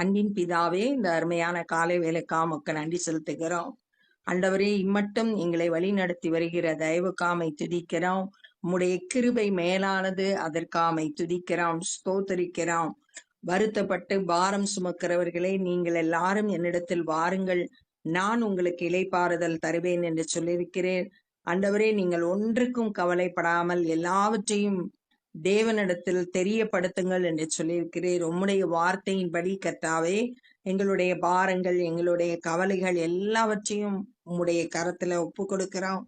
அன்பின் பிதாவே இந்த அருமையான காலை வேலைக்கா மக்கள் நன்றி செலுத்துகிறோம். அண்டவரே இம்மட்டும் எங்களை வழி நடத்தி வருகிற தயவுக்காமை துதிக்கிறோம். உம்முடைய கிருபை மேலானது அதற்காமை துதிக்கிறோம். ஸ்தோத்தரிக்கிறோம். வருத்தப்பட்டு பாரம் சுமக்கிறவர்களே நீங்கள் எல்லாரும் என்னிடத்தில் வாருங்கள். நான் உங்களுக்கு இலைப்பாறுதல் தருவேன் என்று சொல்லியிருக்கிறேன். அண்டவரே நீங்கள் ஒன்றுக்கும் கவலைப்படாமல் எல்லாவற்றையும் தேவனிடத்தில் தெரியப்படுத்துங்கள் என்று சொல்லியிருக்கிறீர். உம்முடைய வார்த்தையின்படி கர்த்தாவே எங்களுடைய பாரங்கள் எங்களுடைய கவலைகள் எல்லாவற்றையும் உம்முடைய கரத்துல ஒப்பு கொடுக்கிறோம்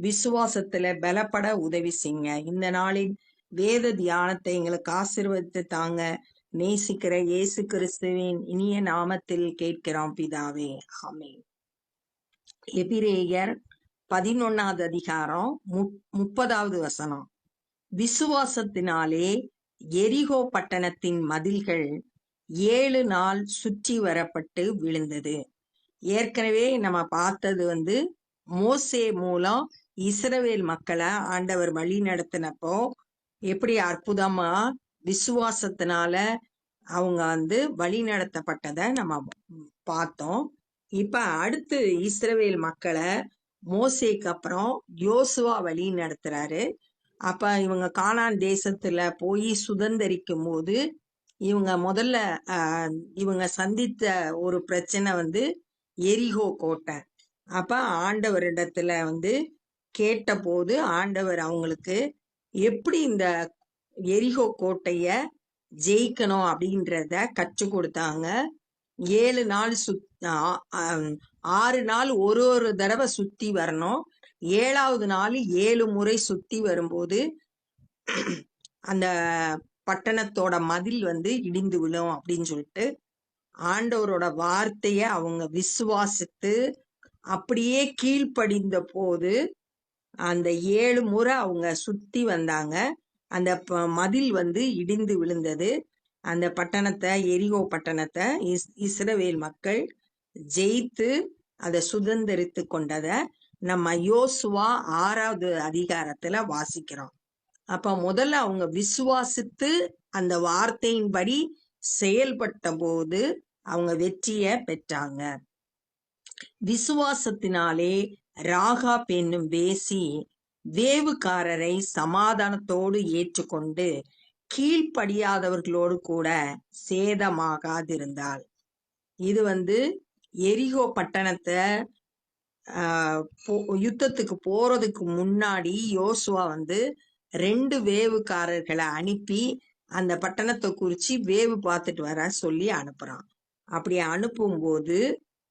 விசுவாசத்துல பலப்பட உதவி செய்யுங்க. இந்த நாளின் வேத தியானத்தை எங்களுக்கு ஆசிர்வதித்து தாங்க நேசிக்கிற இயேசு கிறிஸ்துவின் இனிய நாமத்தில் கேட்கிறோம் பிதாவே. ஆமே எபிரேயர் பதினொன்னாவது அதிகாரம் முப்- முப்பதாவது வசனம். விசுவாசத்தினாலே எரிகோ பட்டணத்தின் மதில்கள் ஏழு நாள் சுற்றி வரப்பட்டு விழுந்தது. ஏற்கனவே நம்ம பார்த்தது வந்து மோசே மூலம் இஸ்ரவேல் மக்களை ஆண்டவர் வழி நடத்தினப்போ எப்படி அற்புதமா விசுவாசத்தினால அவங்க வந்து வழி நடத்தப்பட்டதை நம்ம பார்த்தோம். இப்ப அடுத்து இஸ்ரவேல் மக்களை மோசேக்கு அப்புறம் யோசுவா வழி நடத்துறாரு. அப்ப இவங்க காணான் தேசத்துல போய் சுதந்திரிக்கும் போது இவங்க முதல்ல இவங்க சந்தித்த ஒரு பிரச்சனை வந்து எரிகோ கோட்டை. அப்ப ஆண்டவரிடத்துல வந்து கேட்டபோது ஆண்டவர் அவங்களுக்கு எப்படி இந்த எரிகோ கோட்டைய ஜெயிக்கணும் அப்படின்றத கற்றுக் கொடுத்தாங்க. ஏழு நாள் சுத் ஆறு நாள் ஒரு ஒரு தடவை சுத்தி வரணும். ஏழாவது நாள் ஏழு முறை சுத்தி வரும்போது அந்த பட்டணத்தோட மதில் வந்து இடிந்து விழும் அப்படின்னு சொல்லிட்டு ஆண்டவரோட வார்த்தைய அவங்க விசுவாசித்து அப்படியே கீழ்ப்படிந்த போது அந்த ஏழு முறை அவங்க சுத்தி வந்தாங்க. அந்த ப- மதில் வந்து இடிந்து விழுந்தது. அந்த பட்டணத்தை எரிகோ பட்டணத்தை இஸ் இஸ்ரவேல் மக்கள் ஜெயித்து அதை சுதந்திரித்து கொண்டதை நம்ம யோசுவா ஆறாவது அதிகாரத்துல வாசிக்கிறோம். அப்ப முதல்ல அவங்க விசுவாசித்து அந்த வார்த்தையின்படி செயல்பட்ட போது அவங்க வெற்றிய பெற்றாங்க. விசுவாசத்தினாலே ராகா பெண்ணும் வேசி வேவுக்காரரை சமாதானத்தோடு ஏற்றுக்கொண்டு கீழ்ப்படியாதவர்களோடு கூட சேதமாகாதிருந்தாள். இது வந்து எரிகோ பட்டணத்தை யுத்தத்துக்கு போறதுக்கு முன்னாடி யோசுவா வந்து ரெண்டு வேவுக்காரர்களை அனுப்பி அந்த பட்டணத்தை குறிச்சு வேவு பார்த்துட்டு வர சொல்லி அனுப்புறான். அப்படி அனுப்பும்போது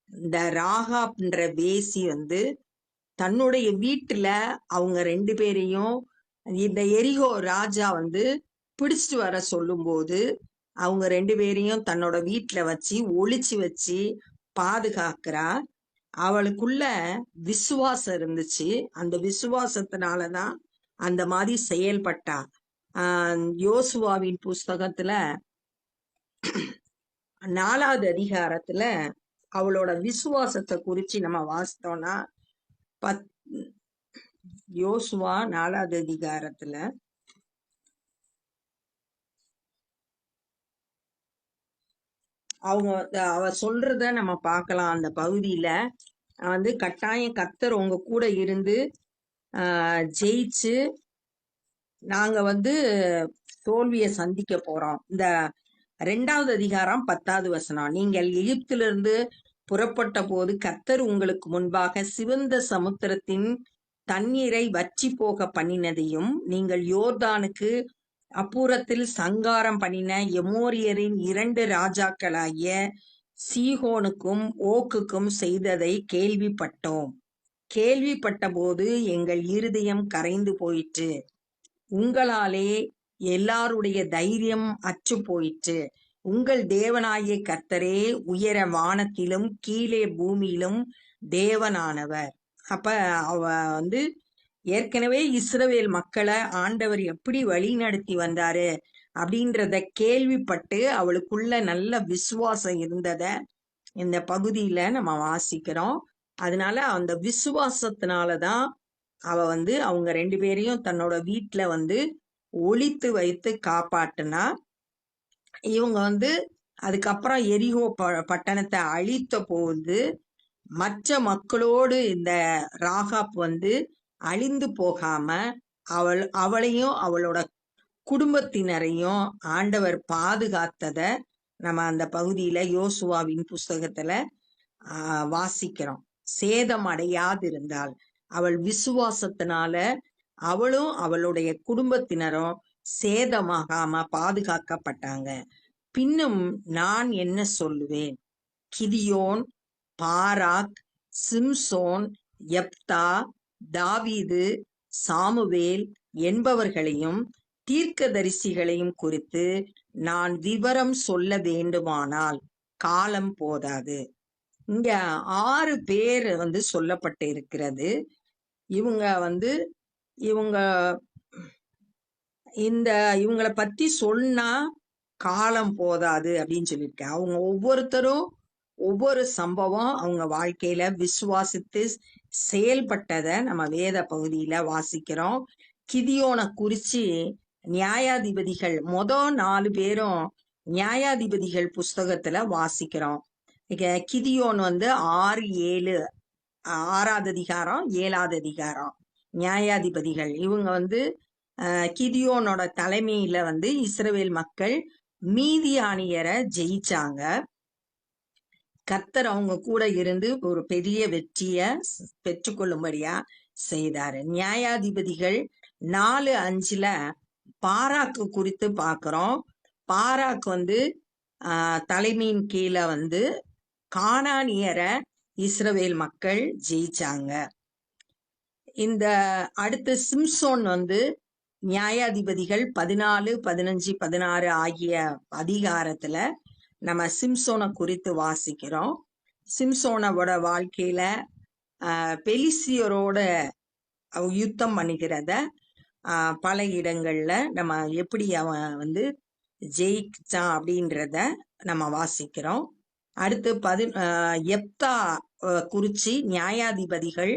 இந்த ராகாப்ன்ற வேசி வந்து தன்னுடைய வீட்டுல அவங்க ரெண்டு பேரையும் இந்த எரிகோ ராஜா வந்து பிடிச்சிட்டு வர சொல்லும்போது அவங்க ரெண்டு பேரையும் தன்னோட வீட்டுல வச்சு ஒழிச்சு வச்சு பாதுகாக்கிறா. அவளுக்குள்ள விசுவாசம் இருந்துச்சு. அந்த விசுவாசத்தினாலதான் அந்த மாதிரி செயல்பட்டா. ஆஹ் யோசுவாவின் புஸ்தகத்துல நாலாவது அதிகாரத்துல அவளோட விசுவாசத்தை குறிச்சு நம்ம வாசித்தோம்னா பத் யோசுவா நாலாவது அதிகாரத்துல அவங்க அவ சொல்றத நம்ம பார்க்கலாம். அந்த பகுதியில வந்து கட்டாயம் கத்தர் உங்க கூட இருந்து ஆஹ் ஜெயிச்சு நாங்க வந்து தோல்வியை சந்திக்க போறோம். இந்த ரெண்டாவது அதிகாரம் பத்தாவது வசனம். நீங்கள் எகிப்திலிருந்து புறப்பட்ட போது கத்தர் உங்களுக்கு முன்பாக சிவந்த சமுத்திரத்தின் தண்ணீரை வற்றி போக பண்ணினதையும் நீங்கள் யோர்தானுக்கு அப்புறத்தில் சங்காரம் பண்ணின எமோரியரின் இரண்டு ராஜாக்களாகிய சீகோனுக்கும் ஓக்குக்கும் செய்ததை கேள்விப்பட்டோம். கேள்விப்பட்டபோது எங்கள் இருதயம் கரைந்து போயிற்று. உங்களாலே எல்லாருடைய தைரியம் அச்சு போயிற்று. உங்கள் தேவனாகிய கர்த்தரே உயர வானத்திலும் கீழே பூமியிலும் தேவனானவர். அப்ப அவ வந்து ஏற்கனவே இஸ்ரவேல் மக்களை ஆண்டவர் எப்படி வழி நடத்தி வந்தாரு அப்படின்றத கேள்விப்பட்டு அவளுக்குள்ள நல்ல விசுவாசம் இருந்தத இந்த பகுதியில நம்ம வாசிக்கிறோம். அதனால அந்த விசுவாசத்தினாலதான் அவ வந்து அவங்க ரெண்டு பேரையும் தன்னோட வீட்டுல வந்து ஒழித்து வைத்து காப்பாட்டுனா இவங்க வந்து அதுக்கப்புறம் எரிகோ ப- பட்டணத்தை அழித்த போது மற்ற மக்களோடு இந்த ராகாப் வந்து அழிந்து போகாம அவள் அவளையும் அவளோட குடும்பத்தினரையும் ஆண்டவர் பாதுகாத்தத நம்ம அந்த பகுதியில யோசுவாவின் புஸ்தகத்துல வாசிக்கிறோம். சேதம் அடையாதிருந்தால் அவள் விசுவாசத்தினால அவளும் அவளுடைய குடும்பத்தினரும் சேதமாகாம பாதுகாக்கப்பட்டாங்க. பின்னும் நான் என்ன சொல்லுவேன்? கிதியோன் பாராக் சிம்சோன் எப்தா தாவீது சாமுவேல் என்பவர்களையும் தீர்க்கதரிசிகளையும் குறித்து நான் விவரம் சொல்ல வேண்டுமானால் காலம் போதாது. இங்க ஆறு பேர் வந்து சொல்லப்பட்டு இருக்கிறது இவங்க வந்து இவங்க இந்த இவங்கள பத்தி சொன்னா காலம் போதாது அப்படின்னு சொல்லியிருக்கேன். அவங்க ஒவ்வொருத்தரும் ஒவ்வொரு சம்பவம் அவங்க வாழ்க்கையில விசுவாசித்து செயல்பட்டதை நம்ம வேத பகுதியில வாசிக்கிறோம். கிதியோனை குறிச்சு நியாயாதிபதிகள் மொத நாலு பேரும் நியாயாதிபதிகள் புஸ்தகத்துல வாசிக்கிறோம். கிதியோன் வந்து ஆறு ஏழு ஆறாவது அதிகாரம் ஏழாவது அதிகாரம். நியாயாதிபதிகள் இவங்க வந்து கிதியோனோட தலைமையில வந்து இஸ்ரவேல் மக்கள் மீதியானியரை ஜெயிச்சாங்க. கர்த்தர் அவங்க கூட இருந்து ஒரு பெரிய வெற்றிய பெற்றுக்கொள்ளும்படியா செய்தாரு. நியாயாதிபதிகள் நாலு அஞ்சுல பாராக்கு குறித்து பாக்குறோம். பாராக் வந்து ஆஹ், தலைமையின் கீழே வந்து காணானியரை இஸ்ரவேல் மக்கள் ஜெயிச்சாங்க. இந்த அடுத்து சிம்சோன் வந்து நியாயாதிபதிகள் பதினாலு பதினஞ்சு பதினாறு ஆகிய அதிகாரத்துல நம்ம சிம்சோனை குறித்து வாசிக்கிறோம். சிம்சோனோட வாழ்க்கையில பெலிசியரோட யுத்தம் பண்ணிக்கிறத பல இடங்கள்ல நம்ம எப்படி அவன் வந்து ஜெயிச்சான் அப்படின்றத நம்ம வாசிக்கிறோம். அடுத்து பதி எப்தா குறிச்சி நியாயாதிபதிகள்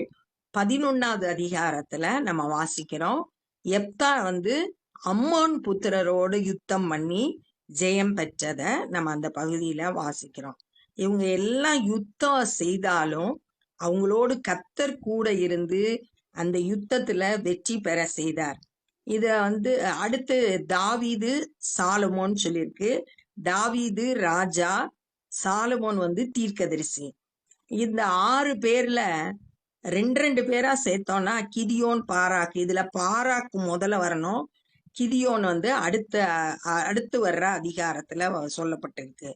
பதினொன்னாவது அதிகாரத்துல நம்ம வாசிக்கிறோம். எப்தா வந்து அம்மோன் புத்திரரோடு யுத்தம் பண்ணி ஜெயம் பெற்றத நம்ம அந்த பகுதியில வாசிக்கிறோம். இவங்க எல்லாம் யுத்தம் செய்தாலும் அவங்களோடு கத்தர் கூட இருந்து அந்த யுத்தத்துல வெற்றி பெற செய்தார். இத வந்து அடுத்து தாவீது சாலமோன் சொல்லியிருக்கு. தாவீது ராஜா சாலமோன் வந்து தீர்க்கதரிசி. இந்த ஆறு பேர்ல ரெண்டு ரெண்டு பேரா சேர்த்தோம்னா கிதியோன் பாராக். இதுல பாராக் முதல்ல வரணும். கிதியோன் வந்து அடுத்த அடுத்து வர்ற அதிகாரத்துல வ- சொல்லப்பட்டிருக்கு.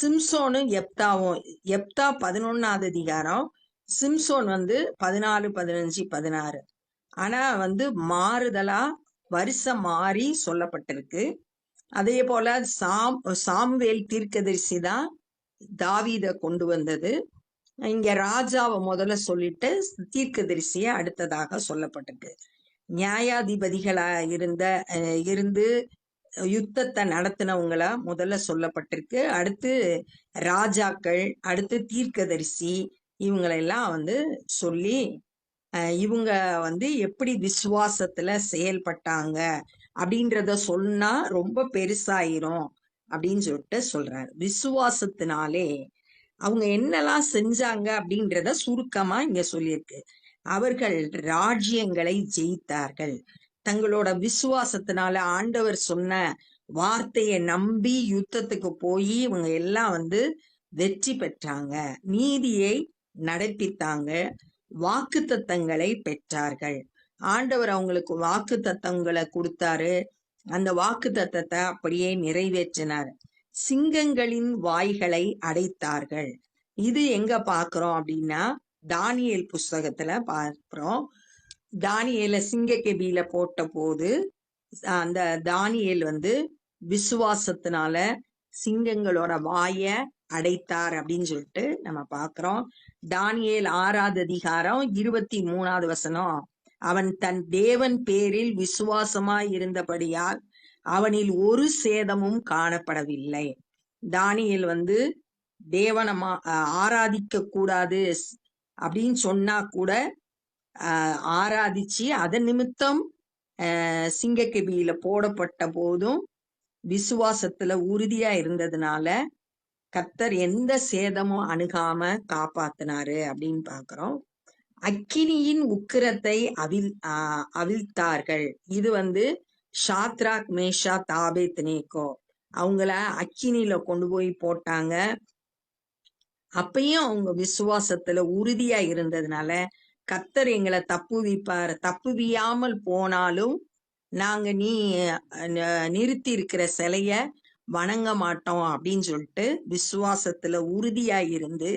சிம்சோனும் எப்தாவும் எப்தா பதினொன்னாவது அதிகாரம் சிம்சோன் வந்து பதினாலு பதினஞ்சு பதினாறு. ஆனா வந்து மாறுதலா வருஷம் மாறி சொல்லப்பட்டிருக்கு. அதே போல சாம் சாம்வேல் தீர்க்கதரிசி தான் தாவீதை கொண்டு வந்தது. இங்க ராஜாவை முதல்ல சொல்லிட்டு தீர்க்கதரிசிய அடுத்ததாக சொல்லப்பட்டிருக்கு. நியாயாதிபதிகளா இருந்த இருந்து யுத்தத்தை நடத்தினவங்கள முதல்ல சொல்லப்பட்டிருக்கு. அடுத்து ராஜாக்கள் அடுத்து தீர்க்கதரிசி இவங்களெல்லாம் வந்து சொல்லி இவங்க வந்து எப்படி விசுவாசத்துல செயல்பட்டாங்க அப்படின்றத சொன்னா ரொம்ப பெருசாயிரும் அப்படின்னு சொல்லிட்டு சொல்றாரு. விசுவாசத்தினாலே அவங்க என்னெல்லாம் செஞ்சாங்க அப்படின்றத சுருக்கமா இங்க சொல்லியிருக்கு. அவர்கள் ராஜ்யங்களை ஜெயித்தார்கள். தங்களோட விசுவாசத்தினால ஆண்டவர் சொன்ன வார்த்தையை நம்பி யுத்தத்துக்கு போய் இவங்க எல்லாம் வந்து வெற்றி பெற்றாங்க. நீதியை நடப்பித்தாங்க வாக்குத்தத்தங்களை பெற்றார்கள். ஆண்டவர் அவங்களுக்கு வாக்குத்தத்தங்களை கொடுத்தாரு. அந்த வாக்குத்தத்தத்தை அப்படியே நிறைவேற்றினார். சிங்கங்களின் வாய்களை அடைத்தார்கள். இது எங்க பாக்குறோம் அப்படின்னா தானியல் புஸ்தகத்துல பார்க்கிறோம். சிங்க சிங்கக்கெபியில போட்ட போது அந்த தானியல் வந்து விசுவாசத்தினால சிங்கங்களோட வாய அடைத்தார் அப்படின்னு சொல்லிட்டு நம்ம பார்க்கிறோம். தானியல் ஆறாவது அதிகாரம் இருபத்தி மூணாவது வசனம். அவன் தன் தேவன் பேரில் விசுவாசமாய் இருந்தபடியால் அவனில் ஒரு சேதமும் காணப்படவில்லை. தானியல் வந்து தேவனமா ஆராதிக்க கூடாது அப்படின்னு சொன்னா கூட ஆஹ் ஆராதிச்சு அதன் நிமித்தம் ஆஹ் போடப்பட்ட போதும் விசுவாசத்துல உறுதியா இருந்ததுனால கத்தர் எந்த சேதமும் அணுகாம காப்பாத்தினாரு அப்படின்னு பாக்குறோம். அக்கினியின் உக்கிரத்தை அவிழ் ஆஹ் அவிழ்த்தார்கள். இது வந்து ஷாத்ராக் மேஷா தாபேத் நேக்கோ அவங்கள அக்கினியில கொண்டு போய் போட்டாங்க. அப்பயும் அவங்க விசுவாசத்துல உறுதியா இருந்ததுனால கத்தர் எங்களை தப்புவிப்பார் தப்புவியாமல் போனாலும் நாங்க நீ நிறுத்தி இருக்கிற சிலைய வணங்க மாட்டோம் அப்படின்னு சொல்லிட்டு விசுவாசத்துல உறுதியா இருந்து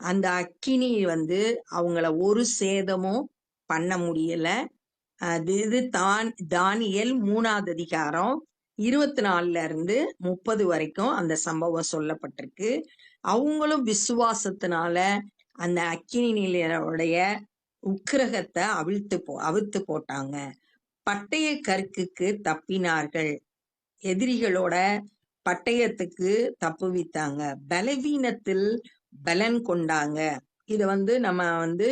அந்த அக்கினி வந்து அவங்கள ஒரு சேதமும் பண்ண முடியல. அது இது தான் தானியல் மூணாவது அதிகாரம் இருபத்தி நாலுல இருந்து முப்பது வரைக்கும் அந்த சம்பவம் சொல்லப்பட்டிருக்கு. அவங்களும் விசுவாசத்தினால அந்த அக்கினி நிலையோடைய உக்கிரகத்தை அவிழ்த்து போ அவிழ்த்து போட்டாங்க. பட்டய கற்குக்கு தப்பினார்கள். எதிரிகளோட பட்டயத்துக்கு தப்புவித்தாங்க பலவீனத்தில் பலன் கொண்டாங்க. இதை வந்து நம்ம வந்து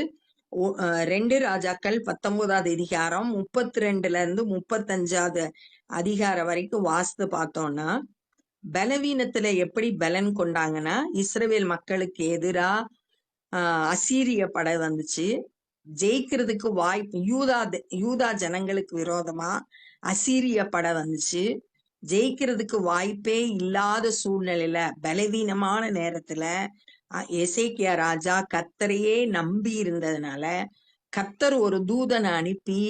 ரெண்டு ராஜாக்கள் பத்தொன்பதாவது அதிகாரம் முப்பத்தி ரெண்டுல இருந்து முப்பத்தஞ்சாவது அதிகாரம் வரைக்கும் வாஸ்து பார்த்தோம்னா பலவீனத்துல எப்படி பலன் கொண்டாங்கன்னா இஸ்ரேல் மக்களுக்கு எதிரா ஆஹ் அசீரிய படை வந்துச்சு. ஜெயிக்கிறதுக்கு வாய்ப்பு யூதா த- யூதா ஜனங்களுக்கு விரோதமா அசீரிய படை வந்துச்சு. ஜெயிக்கிறதுக்கு வாய்ப்பே இல்லாத சூழ்நிலையில பலவீனமான நேரத்துல எசேக்கியா ராஜா கத்தரையே நம்பி இருந்ததுனால கத்தர் ஒரு தூதனை அனுப்பி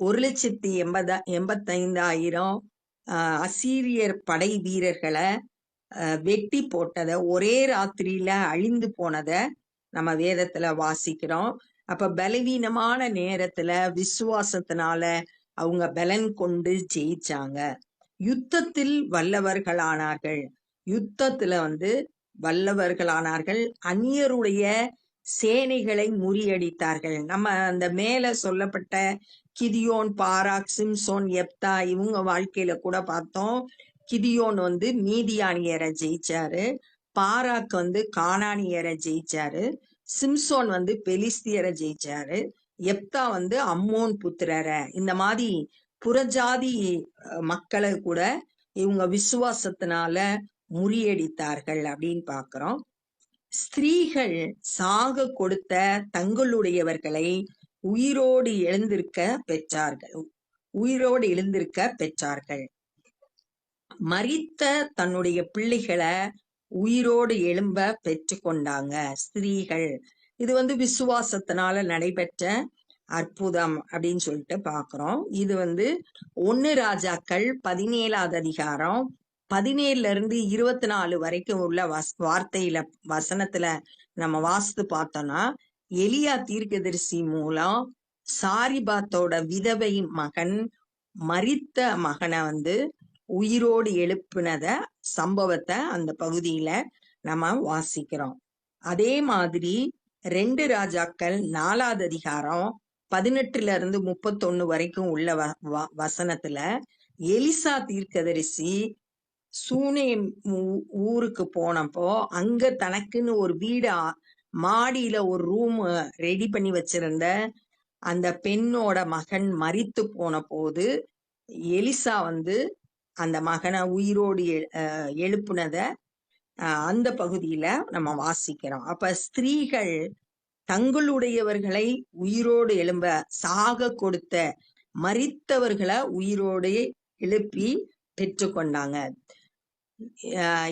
ஒரு லட்சத்தி எண்பதா எண்பத்தைந்தாயிரம் ஆஹ், அசீரியர் படை வீரர்களை வெட்டி போட்டதை ஒரே ராத்திரியில அழிந்து போனதை நம்ம வேதத்துல வாசிக்கிறோம். அப்ப பலவீனமான நேரத்துல விசுவாசத்தினால அவங்க பலன் கொண்டு ஜெயிச்சாங்க. யுத்தத்தில் வல்லவர்களானார்கள். யுத்தத்துல வந்து வல்லவர்களானார்கள். அந்நியருடைய சேனைகளை முறியடித்தார்கள். நம்ம அந்த மேல சொல்லப்பட்ட கிதியோன் பாராக் சிம்சோன் எப்தா இவங்க வாழ்க்கையில கூட பார்த்தோம். கிதியோன் வந்து மீதியானியரை ஜெயிச்சாரு. பாராக் வந்து காணானியரை ஜெயிச்சாரு. சிம்சோன் வந்து பெலிஸ்தியரை ஜெயிச்சாரு. எப்தா வந்து அம்மோன் புத்திரரை. இந்த மாதிரி புறஜாதி மக்களை கூட இவங்க விசுவாசத்தினால முறியடித்தார்கள் அப்படின்னு பாக்குறோம். ஸ்திரீகள் சாக கொடுத்த தங்களுடையவர்களை உயிரோடு எழுந்திருக்க பெற்றார்கள். உயிரோடு எழுந்திருக்க பெற்றார்கள். மறித்த தன்னுடைய பிள்ளைகளை உயிரோடு எழும்ப பெற்று கொண்டாங்க ஸ்திரீகள். இது வந்து விசுவாசத்தினால நடைபெற்ற அற்புதம் அப்படின்னு சொல்லிட்டு பாக்குறோம். இது வந்து ஒன்னு ராஜாக்கள் பதினேழாவது அதிகாரம் பதினேழுல இருந்து இருபத்தி நாலு வரைக்கும் உள்ள வஸ் வார்த்தையில வசனத்துல நம்ம வாசித்து பார்த்தோம்னா எலியா தீர்க்கதரிசி மூலம் சாரிபாத்தோட விதவை மகன் மறித்த மகனை வந்து உயிரோடு எழுப்புனத சம்பவத்தை அந்த பகுதியில நம்ம வாசிக்கிறோம். அதே மாதிரி ரெண்டு ராஜாக்கள் நாலாவது அதிகாரம் பதினெட்டுல இருந்து முப்பத்தொன்னு வரைக்கும் உள்ள வ- வ- வசனத்துல எலிசா தீர்க்கதரிசி சூனேம் ஊருக்கு போனப்போ அங்க தனக்குன்னு ஒரு வீடு மாடியில ஒரு ரூம் ரெடி பண்ணி வச்சிருந்த அந்த பெண்ணோட மகன் மறித்து போன போது எலிசா வந்து அந்த மகனை உயிரோடு எழுப்புனத அந்த பகுதியில நம்ம வாசிக்கிறோம். அப்ப ஸ்திரீகள் தங்களுடையவர்களை உயிரோடு எழும்ப சாக கொடுத்த மறித்தவர்களை உயிரோடு எழுப்பி பெற்றுக்கொண்டாங்க.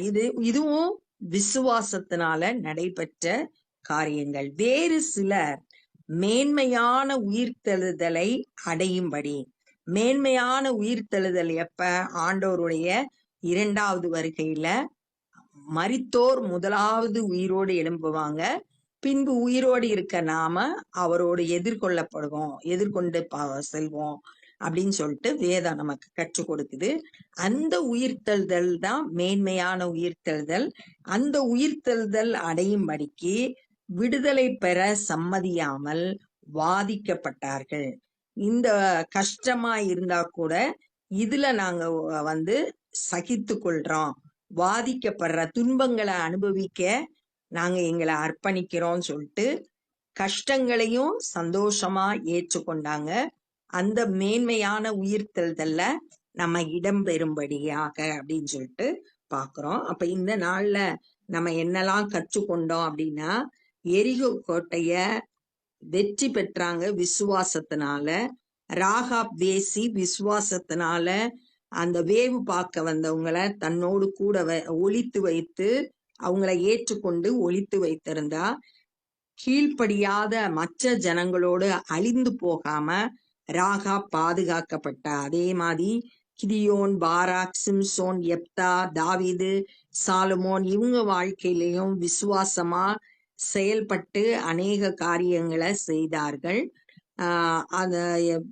இது இதுவும் விசுவாசத்தினால நடைபெற்ற காரியங்கள். வேறு சிலர் மேன்மையான உயிர்த்தெழுதலை அடையும்படி. மேன்மையான உயிர்த்தெழுதல் எப்ப? ஆண்டோருடைய இரண்டாவது வருகையில மரித்தோர் முதலாவது உயிரோடு எழும்புவாங்க. பின்பு உயிரோடு இருக்க நாம அவரோடு எதிர்கொள்ளப்படுவோம். எதிர்கொண்டு பா- செல்வோம். அப்படின்னு சொல்லிட்டு வேதம் நமக்கு கற்றுக் கொடுக்குது. அந்த உயிர்த்தெழுதல் தான் மேன்மையான உயிர்த்தெழுதல். அந்த உயிர்த்தெழுதல் அடையும்படிக்கு விடுதலை பெற சம்மதியாமல் வாதிக்கப்பட்டார்கள். இந்த கஷ்டமா இருந்தா கூட இதுல நாங்க வந்து சகித்து கொள்றோம். வாதிக்கப்படுற துன்பங்களை அனுபவிக்க நாங்க எங்களை அர்ப்பணிக்கிறோம் சொல்லிட்டு கஷ்டங்களையும் சந்தோஷமா ஏற்றுக்கொண்டாங்க. அந்த மேன்மையான உயிர்த்தெழுதல்ல நம்ம இடம் பெறும்படியாக அப்படின்னு சொல்லிட்டு பாக்குறோம். அப்ப இந்த நாள்ல நம்ம என்னெல்லாம் கற்றுக்கொண்டோம் அப்படின்னா எரிகோ கோட்டைய வெற்றி பெற்றாங்க விசுவாசத்தினால. ராகாப் தேசி விசுவாசத்தினால அந்த வேவு பார்க்க வந்தவங்கள தன்னோடு கூட ஒழித்து வைத்து அவங்கள ஏற்றுக்கொண்டு ஒழித்து வைத்திருந்தா கீழ்ப்படியாத மற்ற ஜனங்களோடு அழிந்து போகாம ராகா பாதுகாக்கப்பட்டா. அதே மாதிரி கிதியோன் பாராக் சிம்சோன் எப்தா தாவிது சாலுமோன் இவங்க வாழ்க்கையிலையும் விசுவாசமா செயல்பட்டு அநேக காரியங்களை செய்தார்கள். ஆஹ் அந்த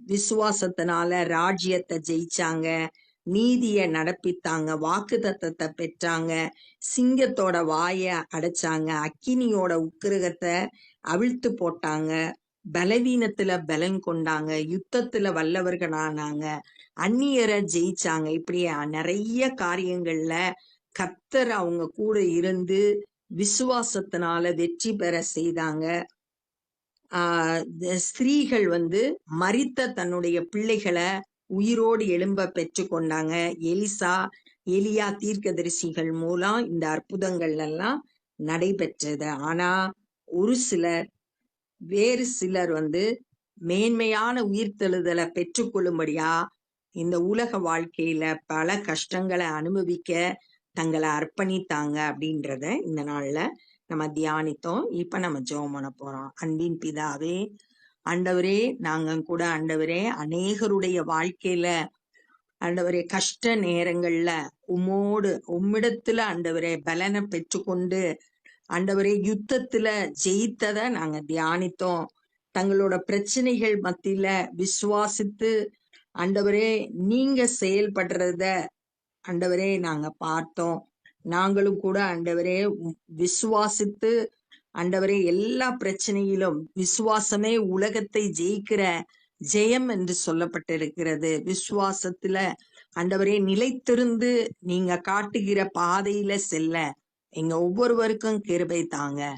விசுவாசத்தினால ராஜ்யத்தை ஜெயிச்சாங்க. நீதிய நடப்பித்தாங்க. வாக்கு தத்தத்தை பெற்றாங்க. சிங்கத்தோட வாய அடைச்சாங்க. அக்கினியோட உக்கிரகத்தை அவிழ்த்து போட்டாங்க. பலவீனத்துல பலன் கொண்டாங்க. யுத்தத்துல வல்லவர்கள் ஆனாங்க அந்நியரை ஜெயிச்சாங்க. இப்படி நிறைய காரியங்கள்ல கத்தர் அவங்க கூட இருந்து விசுவாசத்தினால வெற்றி பெற செய்தாங்க. ஆஹ் ஸ்திரீகள் வந்து மறித்த தன்னுடைய பிள்ளைகளை உயிரோடு எழும்ப பெற்று கொண்டாங்க எலிசா எலியா தீர்க்கதரிசிகள் மூலம் இந்த அற்புதங்கள் எல்லாம் நடைபெற்றது. ஆனா ஒரு சிலர் வேறு சிலர் வந்து மேன்மையான உயிர்த்தெழுதலை பெற்றுக்கொள்ளும்படியா இந்த உலக வாழ்க்கையில பல கஷ்டங்களை அனுபவிக்க தங்களை அர்ப்பணித்தாங்க அப்படின்றத இந்த நாள்ல நம்ம தியானித்தோம். இப்ப நம்ம ஜோமன பண்ண போறோம். அன்பின் பிதாவே ஆண்டவரே நாங்க கூட ஆண்டவரே அநேகருடைய வாழ்க்கையில ஆண்டவரே கஷ்ட நேரங்கள்ல உம்மோடு உம்மிடத்துல ஆண்டவரே பலனை பெற்றுக்கொண்டு ஆண்டவரே யுத்தத்துல ஜெயித்தத நாங்க தியானித்தோம். தங்களோட பிரச்சனைகள் மத்தியில விசுவாசித்து ஆண்டவரே நீங்க செயல்படுறத ஆண்டவரே நாங்க பார்த்தோம். நாங்களும் கூட ஆண்டவரே விசுவாசித்து ஆண்டவரே எல்லா பிரச்சனையிலும் விசுவாசமே உலகத்தை ஜெயிக்கிற ஜெயம் என்று சொல்லப்பட்டிருக்கிறது. விசுவாசத்துல ஆண்டவரே நிலைத்திருந்து நீங்க காட்டுகிற பாதையில செல்ல. எங்க ஒவ்வொருவருக்கும் கிருபை தாங்க.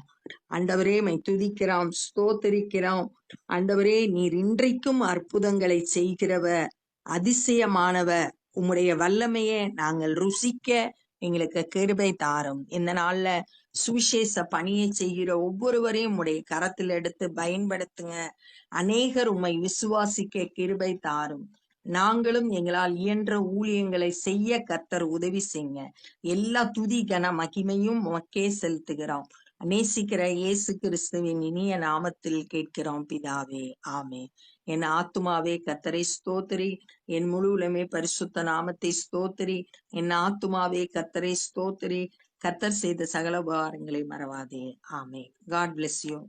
ஆண்டவரே மை துதிக்கிறோம் ஸ்தோத்தரிக்கிறோம். ஆண்டவரே நீர் இன்றைக்கும் அற்புதங்களை செய்கிறவ அதிசயமானவ உம்முடைய வல்லமையை நாங்கள் ருசிக்க எங்களுக்கு கிருபை தாரும். இந்த நாள்ல சுவிசேஷ பணியை செய்கிற ஒவ்வொருவரையும் உடைய கரத்தில் எடுத்து பயன்படுத்துங்க. அநேகர் உம்மை விசுவாசிக்க கிருபை தாரும். நாங்களும் எங்களால் இயன்ற ஊழியங்களை செய்ய கத்தர் உதவி செய்யுங்க. எல்லா துதி கன மகிமையும் மக்கே செலுத்துகிறோம். நேசிக்கிற இயேசு கிறிஸ்துவின் இனிய நாமத்தில் கேட்கிறோம் பிதாவே. ஆமே என் ஆத்துமாவே கத்தரை ஸ்தோத்திரி. என் முழுவலுமே பரிசுத்த நாமத்தை ஸ்தோத்திரி. என் ஆத்துமாவே கத்தரை ஸ்தோத்திரி. கத்தர் செய்த சகல உபகாரங்களை மறவாதே. ஆமே காட் பிளெஸ் யூ